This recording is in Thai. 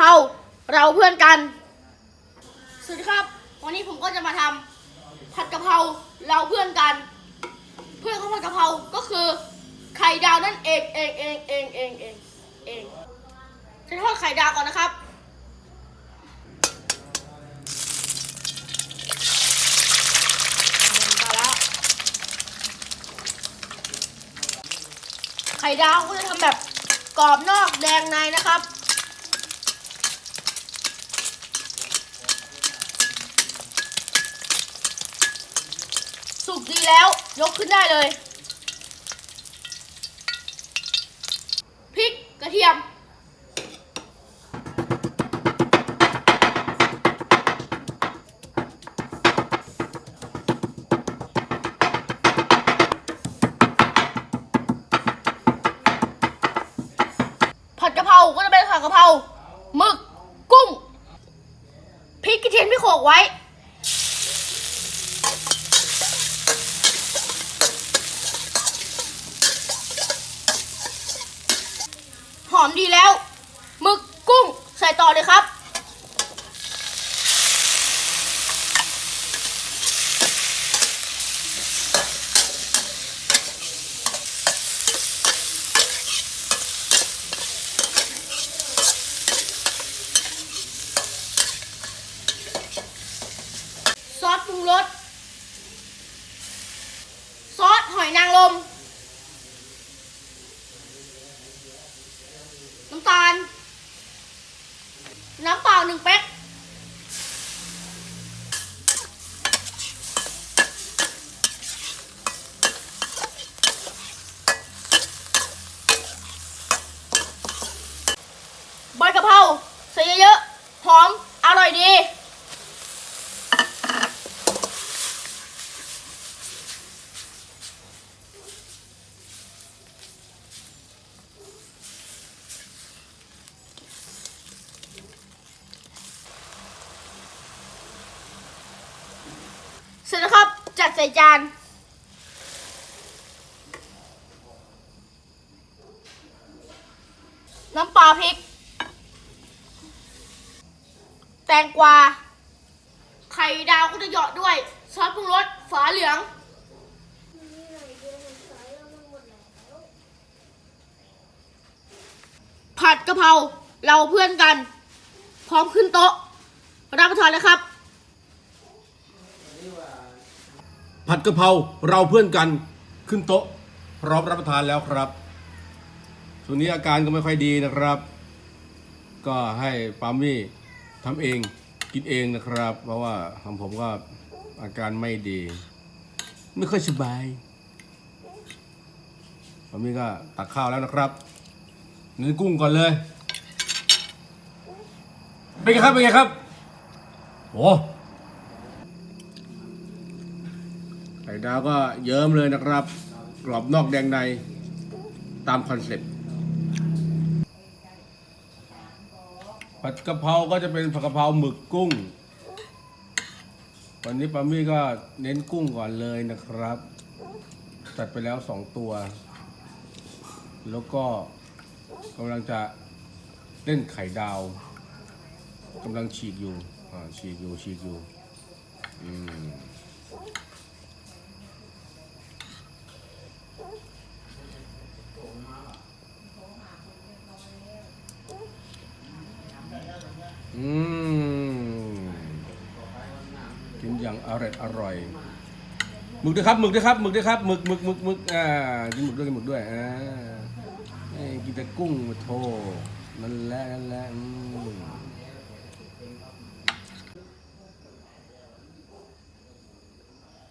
เพราเราเพื่อนกัน สวัสดีครับ วันนี้ผมก็จะมาทำผัดกะเพราเราเพื่อนกัน เพื่อนของผัดกะเพราก็คือไข่ดาวนั่นเองเองเองเองเองเองเองจะทอดไข่ดาวก่อนนะครับไข่ดาวก็จะทำแบบกรอบนอกแดงในนะครับ สุกดีแล้ว ยกขึ้นได้เลยพริกกระเทียม ผัดกะเพราก็จะเป็นผัดกะเพราหมึกกุ้งพริกกระเทียมที่โขลกไว้ ห อมดีแล้วหมึกกุ้งใส่ต่อเลยครับ ซอสปรุงรส ซอสหอยนางรม น้ำตาล น้ำเปล่าหนึ่งเป๊ก ใบกะเพราใส่เยอะๆ หอม อร่อยดี เสร็จแล้วครับ จัดใส่จาน น้ำปลาพริก แตงกวา ไข่ดาวก็จะเหยาะด้วย ซอสปรุงรสฝาเหลือง ผัดกะเพราเราเพื่อนกัน พร้อมขึ้นโต๊ะรับประทานเลยครับ ผัดกะเพราเราเพื่อนกันขึ้นโต๊ะ พร้อมรับประทานแล้วครับช่วงนี้อาการก็ไม่ค่อยดีนะครับ ก็ให้ปามี่ทำเองกินเองนะครับ เพราะว่าของผมก็อาการไม่ดี ไม่ค่อยสบายปามี่ก็ตักข้าวแล้วนะครับเนื้อกุ้งก่อนเลยเป็นไงครับเป็นไงครับโอ้ ไข่ ดาวก็เยิ้มเลยนะครับ กรอบนอกแดงในตามคอนเซ็ปต์ผัดกะเพราก็จะเป็นผัดกะเพราหมึกกุ้ง วันนี้ปามี่ก็เน้นกุ้งก่อนเลยนะครับจัดไปแล้วสองตัว แล้วก็กำลังจะเล่นไข่ดาวกำลังฉีกอยู่ อ่าฉีกอยู่ฉีกอยู่ อืม อืมกินอย่างอร่อยอร่อยหมึกด้วยครับหมึกด้วยครับหมึกด้วยครับหมึกหมึกหมึกหมึกอ่ากินหมึกด้วยกินหมึกด้วยอ่ากินแต่กุ้งมาโทนั่นแหละนั่นแหละอืม